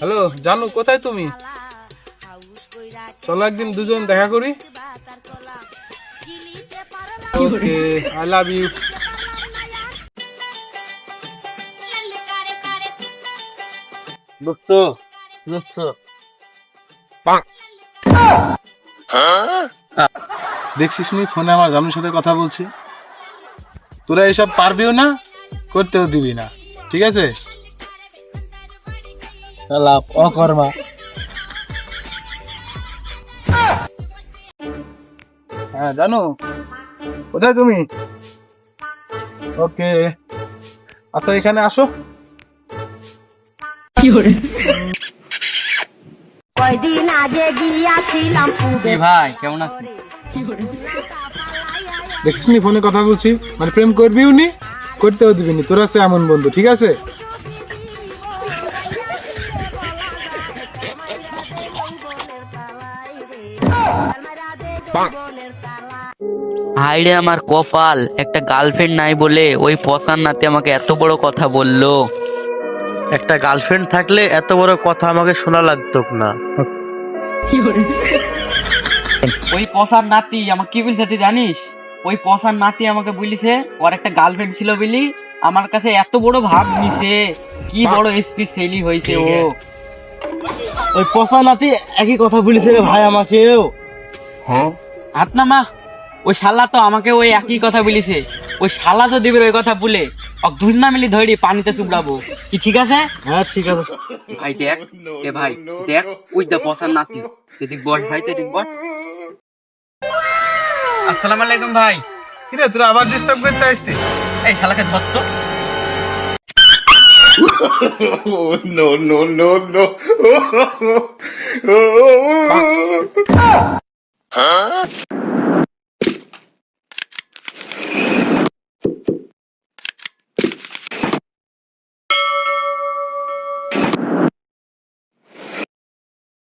Hello জানু কোথায় তুমি? চলো একদিন দুজন দেখা করি। ওকে আই লাভ ইউ দোস্ত দোস্ত। দেখছিস নি ফোনে আমার জানুর সাথে কথা বলছি। তোরা এসব পারবিও না করতেও দিবি না। ঠিক আছে? অকর্মা। হ্যাঁ জানো কোথায় তুমি? ওকে আচ্ছা এখানে আসো। কয়দিন আগে গিয়াছিলাম পুবে ভাই কেমন আছেন দেখছিস ফোনে কথা বলছি। মানে প্রেম করবিও নি করতেও দিবি নি তোরা আছে এমন বন্ধু ঠিক আছে? হাইরে আমার কপাল একটা গার্লফ্রেন্ড নাই বলে ওই পসার নাতে আমাকে এত বড় কথা বলল। একটা গার্লফ্রেন্ড থাকলে এত বড় কথা আমাকে শোনা লাগতো না। ওই পসার নাতি আমাকে কি বলছে তুই জানিস? ওই পসার নাতি আমাকে বলিছে ওর একটা গার্লফ্রেন্ড ছিল বলি আমার কাছে এত বড় ভাব নিছে। কি বড় স্পেশালি হয়েছে ও। ওই পচা নাতি একই কথা বলেছে রে ভাই আমাকেও। হাত না মা ওই শালা তো আমাকে ওই একই কথা বলেছে। ওই শালা তো দিবে ওই কথা বলে ওক দুই না মিলি ধরি পানিতে চুবড়াবো। কি ঠিক আছে? হ্যাঁ ঠিক আছে। ভাই দেখ এ ভাই দেখ ওই দা পসার নাতি। এদিক বস ভাই তো এদিক বস। আসসালামু আলাইকুম ভাই। ঠিক আছে তোরা আবার ডিস্টার্ব করতে আসছিস? এই শালাকে ধর তো। no, no, no, no.